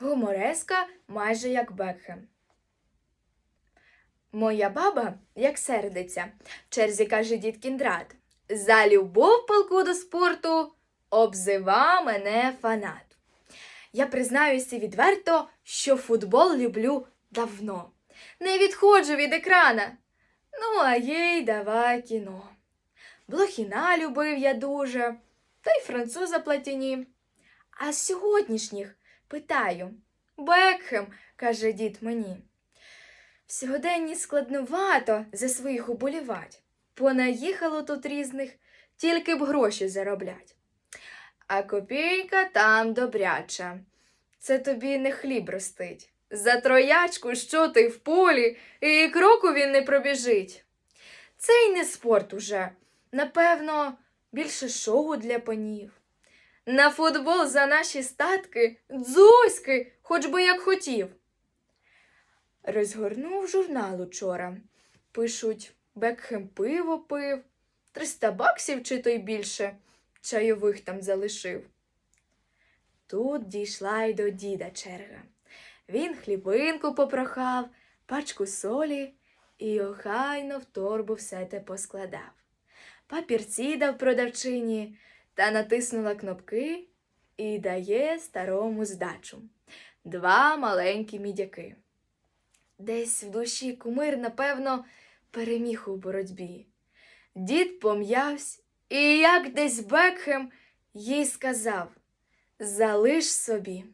Гумореска майже як Бекхем. Моя баба, як сердиться, в черзі каже дід Кіндрат. За любов палку до спорту обзива мене фанат. Я признаюся відверто, що футбол люблю давно. Не відходжу від екрана. Ну, а їй давай кіно. Блохіна любив я дуже, та й француза платіні. А з сьогоднішніх питаю. Бекхем, каже дід мені. В сьогоденні складновато за своїх уболівать. Понаїхало тут різних, тільки б гроші зароблять. А копійка там добряча. Це тобі не хліб ростить. За троячку, що ти в полі, і кроку він не пробіжить. Це й не спорт уже. Напевно, більше шоу для панів. На футбол за наші статки, дзузьки, хоч би як хотів. Розгорнув журнал учора. Пишуть, Бекхем пиво пив, 300 баксів чи то й більше чайових там залишив. Тут дійшла й до діда черга. Він хлібинку попрохав, пачку солі і охайно в торбу все те поскладав. Папірці дав продавчині та натиснула кнопки і дає старому здачу. Два маленькі мідяки. Десь в душі кумир, напевно, переміг у боротьбі. Дід пом'явсь, і як десь Бекхем їй сказав Залиш собі.